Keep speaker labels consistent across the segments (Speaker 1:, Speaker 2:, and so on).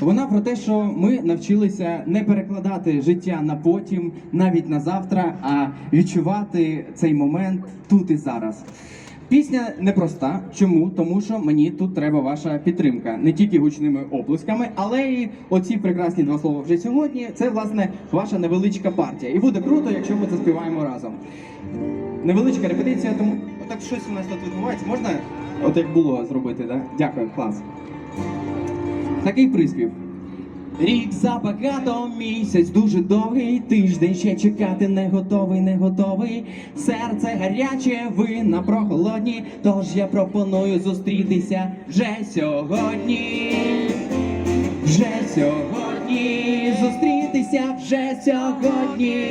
Speaker 1: Вона про те, що ми навчилися не перекладати життя на потім, навіть на завтра, а відчувати цей момент тут і зараз. Пісня непроста. Чому? Тому що мені тут треба ваша підтримка не тільки гучними оплесками, але й оці прекрасні два слова вже сьогодні. Це власне ваша невеличка партія. І буде круто, якщо ми заспіваємо разом. Невеличка репетиція, тому отак щось у нас тут відбувається. Можна от як було зробити, да? Дякую, клас. Такий приспів. Рік забагато, місяць дуже довгий, тиждень ще чекати не готовий, не готовий. Серце гаряче, ви на прохолодні, тож я пропоную зустрітися вже сьогодні. Вже сьогодні, зустрітися вже сьогодні.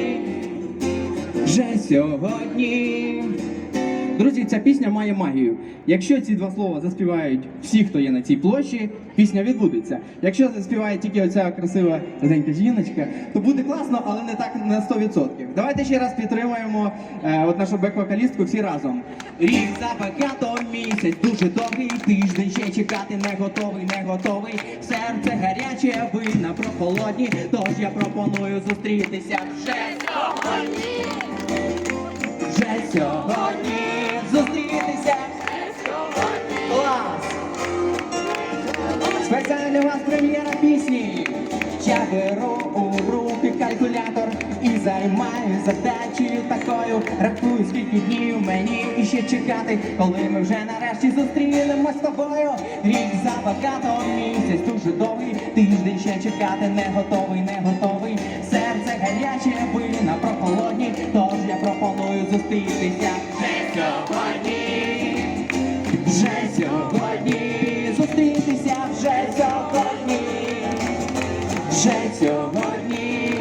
Speaker 1: Вже сьогодні. Друзі, ця пісня має магію. Якщо ці два слова заспівають всі, хто є на цій площі, пісня відбудеться. Якщо заспіває тільки оця красива маленька жіночка, то буде класно, але не так на 100%. Давайте ще раз підтримаємо е, от нашу бек-вокалістку всі разом. Рік забагато місяць, дуже довгий тиждень ще чекати не готовий, не готовий. Серце гаряче, ви на прохолодні, тож я пропоную зустрітися вже вже сьогодні Спеціально для вас прем'єра пісні. Я беру у руки калькулятор і займаю задачею такою. Рахую, скільки днів мені іще чекати, коли ми вже нарешті зустрінемось з тобою. Рік забагато, місяць дуже довгий, тиждень ще чекати не готовий, не готовий. Серце гаряче, ви на прохолодні, тож я пропоную зустрітися вже сьогодні. Вже сьогодні, зустрітися вже сьогодні. Вже сьогодні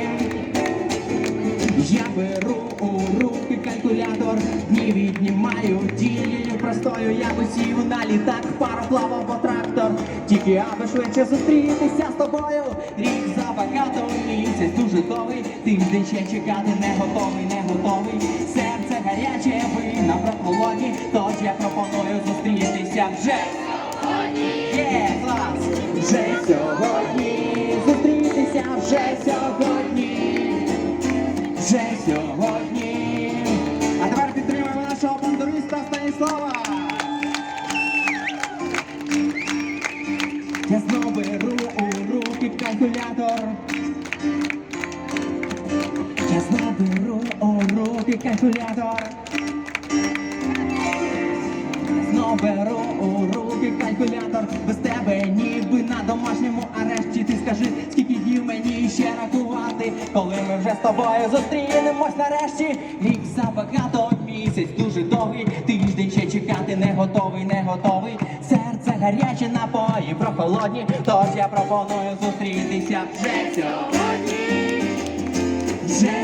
Speaker 1: я беру у руки калькулятор, дні віднімаю дією простою, я би сів на літак, пароплав або трактор, тільки аби швидше зустрітися з тобою. Рік забагато, місяць дуже довгий, тиждень ще чекати не готовий, не готовий. Серце гаряче, ви на прохолоді, тож я пропоную зустрітися вже. Сьогодні. А тепер підтримуємо нашого бандуриста Станіслава. Я знову беру у руки калькулятор. Я знову беру у руки калькулятор. Знов беру у руки калькулятор без тебе ніби на домашньому арешті. Ти скажи, скільки ще рахувати, коли ми вже з тобою зустрінемось нарешті. Рік забагато місяць, дуже довгий. Тиждень ще чекати, не готовий, не готовий. Серце гаряче напої, прохолодні. Тож я пропоную зустрітися вже сьогодні. Вже